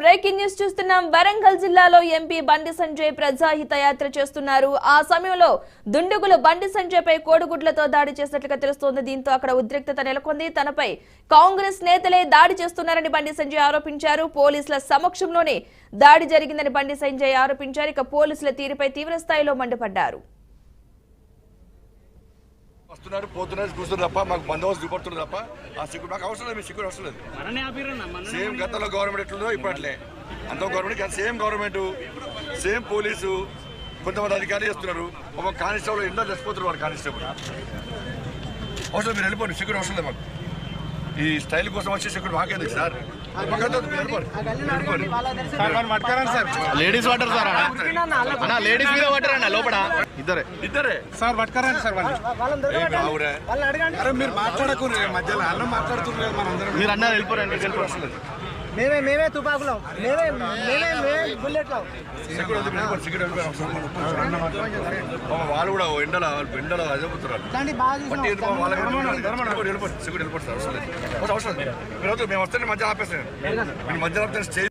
Breaking news చూస్తున్నాం. వరంగల్ జిల్లాలో MP Bandi Sanjay ప్రజాహిత యాత్ర చేస్తున్నారు. ఆ సమయంలో దుండగులు బండి సంజయ్ పై కోడిగుడ్లతో దాడి చేసినట్లుగా తెలుస్తోంది. దీంతో అక్కడ ఉద్రిక్తత నెలకొంది. తనపై కాంగ్రెస్ నేతలే దాడి చేస్తున్నారని బండి సంజయ్ ఆరోపించారు. పోలీసుల సమక్షంలోనే దాడి జరిగిందని బండి సంజయ్ ఆరోపించారు. ఇక పోలీసుల తీరుపై తీవ్ర స్థాయిలో మండిపడ్డారు. వస్తున్నారు పోతున్నారు చూస్తున్నారు తప్ప మాకు బందోబస్తు దిగొడుతున్నారు తప్ప ఆ సిగ్గు మాకు అవసరం లేదు మీ సిగ్గు అవసరం లేదు. సేమ్ గతంలో గవర్నమెంట్ ఎట్లుందో ఇప్పుడు అట్లే. అంత గవర్నమెంట్ కానీ సేమ్ గవర్నమెంట్ సేమ్ పోలీసు కొంతమంది అధికారులు చేస్తున్నారు. ఒక కానిస్టేబుల్ ఎంతో చచ్చిపోతున్నారు వాడు కానిస్టేబుల్. అవసరం మీరు వెళ్ళిపోండి సిగ్గుడు అవసరం లేదు మాకు. ఈ స్టైల్ కోసం వచ్చే సిగ్గుడు మాకేందుకు సార్. లేడీస్ వాటర్ సార్ అన్న. అన్న లేడీస్ మీద వాటర్ అన్న లోపల. ఇద్దరే. ఇద్దరే. సార్ పట్టుకరండి సార్ వాళ్ళు మీరు మాట్లాడకూరు మధ్యలో. అన్న మాట్లాడుతున్నారు మనందరం. మీరు అన్నారు వెళ్ళిపోరండి లేదు మేమే మేమే తుపాకులం. మేమే మేమే మేమే బుల్లెట్లం. వాళ్ళు కూడా ఎండల ఎండల అదే పోతున్నారు అవసరం లేదు. మేము వస్తే మధ్య ఆపేస్తాను. మధ్య ఆపితే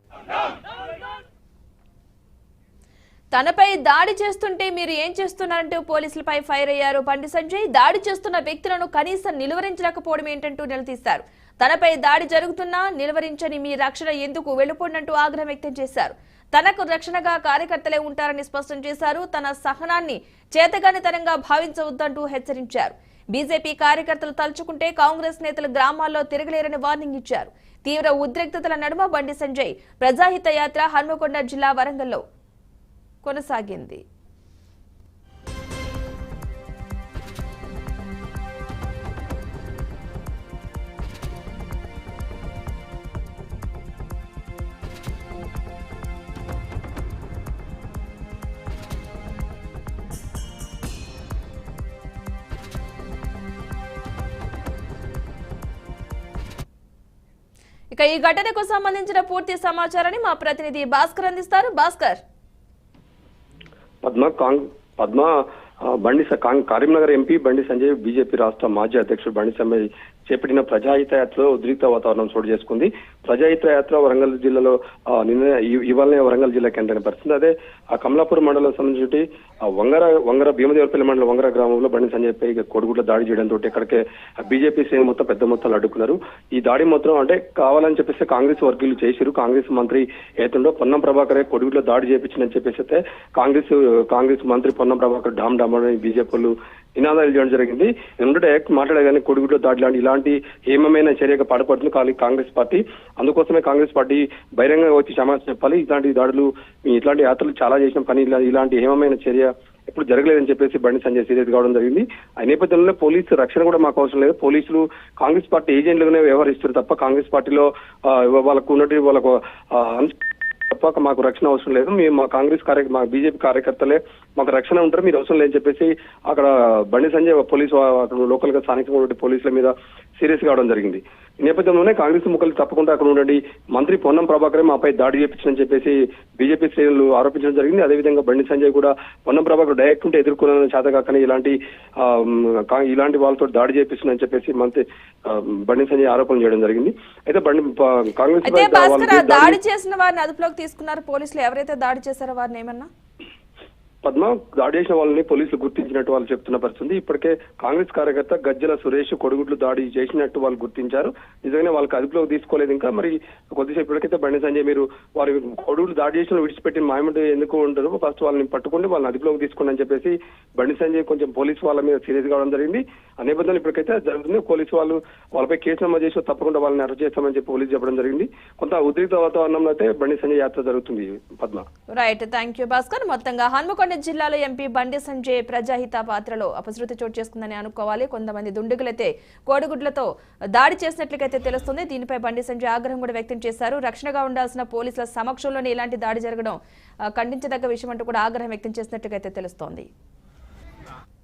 తనపై దాడి చేస్తుంటే మీరు ఏం చేస్తున్నారంటూ పోలీసులపై ఫైర్ అయ్యారు. బండి సంజయ్ దాడి చేస్తున్న వ్యక్తులను కనీసం నిలువరించలేకపోవడం ఏంటంటూ నిలదీశారు. తనపై దాడి జరుగుతున్నా నిలువరించని మీ రక్షణ ఎందుకు వెళ్ళిపోండంటూ ఆగ్రహం వ్యక్తం చేశారు. తనకు రక్షణగా కార్యకర్తలే ఉంటారని స్పష్టం చేశారు. తన సహనాన్ని చేతగానితనంగా భావించవద్దంటూ హెచ్చరించారు. బీజేపీ కార్యకర్తలు తలుచుకుంటే కాంగ్రెస్ నేతలు గ్రామాల్లో తిరగలేరని వార్నింగ్ ఇచ్చారు. తీవ్ర ఉద్రిక్తతల నడుమ బండి సంజయ్ ప్రజాహిత యాత్ర హన్మకొండ జిల్లా వరంగల్లో కొనసాగింది. ఇక ఈ ఘటనకు సంబంధించిన పూర్తి సమాచారాన్ని మా ప్రతినిధి భాస్కర్ అందిస్తారు. భాస్కర్. పద్మ కాంగ్ పద్మ బండి స- Kong Karimnagar MP Bandi Sanjay BJP రాష్ట్ర మాజీ అధ్యక్షుడు బండి సంజయ్ చేపట్టిన ప్రజాహిత యాత్రలో ఉద్రిక్త వాతావరణం చోటు చేసుకుంది. ప్రజాహిత యాత్ర వరంగల్ జిల్లాలో నిన్న ఇవాళనే వరంగల్ జిల్లా కేంద్రాన్ని పరిస్థితి అదే. ఆ కమలాపూర్ మండలం సంబంధించి ఆ వంగర వంగర భీమదేవరపల్లి మండలం వంగర గ్రామంలో బండి సంజయ్ పై కొడుగుడ్ల దాడి చేయడంతో ఇక్కడికే బీజేపీ శ్రేణి మొత్తం పెద్ద మొత్తంలో అడ్డుకున్నారు. ఈ దాడి మొత్తం అంటే కావాలని చెప్పేసి కాంగ్రెస్ వర్గీయులు చేశారు కాంగ్రెస్ మంత్రి ఏతుండో పొన్నం ప్రభాకరే కొడుగుడ్ల దాడి చేపించిందని చెప్పేసి అయితే కాంగ్రెస్ కాంగ్రెస్ మంత్రి పొన్నం ప్రభాకర్ డామ్ డామ్ అని బీజేపీ వాళ్ళు నినాదాలు చేయడం జరిగింది. ఎందుకంటే డైరెక్ట్ మాట్లాడే కానీ కొడుగుడ్ల దాడి లాంటి ఇలాంటి హేమమైన చర్యగా పాటుపడుతుంది కానీ కాంగ్రెస్ పార్టీ. అందుకోసమే కాంగ్రెస్ పార్టీ బహిరంగంగా వచ్చి క్షమాపణ చెప్పాలి. ఇలాంటి దాడులు ఇట్లాంటి యాత్రలు చాలా చేసిన. పని ఇలా- ఇలాంటి హేమమైన చర్య ఎప్పుడు జరగలేదని చెప్పేసి బండి సంజయ్ సీరియస్ కావడం జరిగింది. ఆ నేపథ్యంలో పోలీసు రక్షణ కూడా మాకు అవసరం లేదు. పోలీసులు కాంగ్రెస్ పార్టీ ఏజెంట్లుగానే వ్యవహరిస్తారు తప్ప కాంగ్రెస్ పార్టీలో వాళ్ళకు ఉన్నట్టు వాళ్ళకు తప్ప మాకు రక్షణ అవసరం లేదు. మేము మా కాంగ్రెస్ కార్య మా బీజేపీ కార్యకర్తలే మాకు రక్షణ ఉంటారు మీరు అవసరం లేదని చెప్పేసి అక్కడ బండి సంజయ్ పోలీసు అక్కడ లోకల్గా స్థానికంగా పోలీసుల మీద సీరియస్ కావడం జరిగింది. నేపథ్యంలోనే కాంగ్రెస్ ముఖలు తప్పకుండా అక్కడ ఉండండి. మంత్రి పొన్నం ప్రభాకరే మాపై దాడి చేపించని చెప్పేసి బీజేపీ శ్రేణులు ఆరోపించడం జరిగింది. అదేవిధంగా బండి సంజయ్ కూడా పొన్నం ప్రభాకర్ డైరెక్ట్ ఉంటే ఎదుర్కొన్న చేతగాకని ఇలాంటి ఆ, కా- ఇలాంటి వాళ్ళతో దాడి చేపిస్తుందని చెప్పేసి మంత్రి బండి సంజయ్ ఆరోపణ చేయడం జరిగింది. అయితే బండి కాంగ్రెస్ దాడి చేసిన వారిని అదుపులోకి తీసుకున్నారు పోలీసులు. ఎవరైతే దాడి చేశారో వారిని ఏమన్నా? పద్మ దాడి చేసిన వాళ్ళని పోలీసులు గుర్తించినట్టు వాళ్ళు చెప్తున్న పరిస్థితి. ఇప్పటికే కాంగ్రెస్ కార్యకర్త గజ్జల సురేష్ కొడుగుడ్లు దాడి చేసినట్టు వాళ్ళు గుర్తించారు. నిజంగానే వాళ్ళకి అదుపులోకి తీసుకోలేదు ఇంకా. మరి కొద్దిసేపు ఇప్పటికైతే బండి సంజయ్ మీరు వారి కొడుగులు దాడి చేసిన విడిచిపెట్టిన మాయమంటే ఎందుకు ఉంటారు ఫస్ట్ వాళ్ళని పట్టుకోండి వాళ్ళని అదుపులోకి తీసుకోండి అని చెప్పేసి బండి సంజయ్ కొంచెం పోలీసు వాళ్ళ మీద సీరియస్ కావడం జరిగింది. అనే నేపథ్యంలో ఇప్పటికైతే జరుగుతుంది. పోలీసు వాళ్ళు వాళ్ళపై కేసు నమోదు చేసి తప్పకుండా వాళ్ళని అరెస్ట్ చేస్తామని చెప్పి పోలీసు చెప్పడం జరిగింది. కొంత ఉద్రిక్త వాతావరణంలో అయితే బండి సంజయ్ యాత్ర జరుగుతుంది. Padma. Right thank you Bhaskar మొత్తంగా హన్మకొండ జిల్లాలో ఎంపీ బండి సంజయ్ ప్రజాహిత పాత్రలో అపశృతి చోటు చేసుకుందని అనుకోవాలి. కొంతమంది దుండగులైతే కోడిగుడ్లతో దాడి చేసినట్లుగైతే తెలుస్తుంది. దీనిపై బండి సంజయ్ ఆగ్రహం కూడా వ్యక్తం చేశారు. రక్షణగా ఉండాల్సిన పోలీసుల సమక్షంలోనే ఇలాంటి దాడి జరగడం ఖండించదగ్గ విషయం అంటూ కూడా ఆగ్రహం వ్యక్తం చేసినట్లుగైతే తెలుస్తోంది.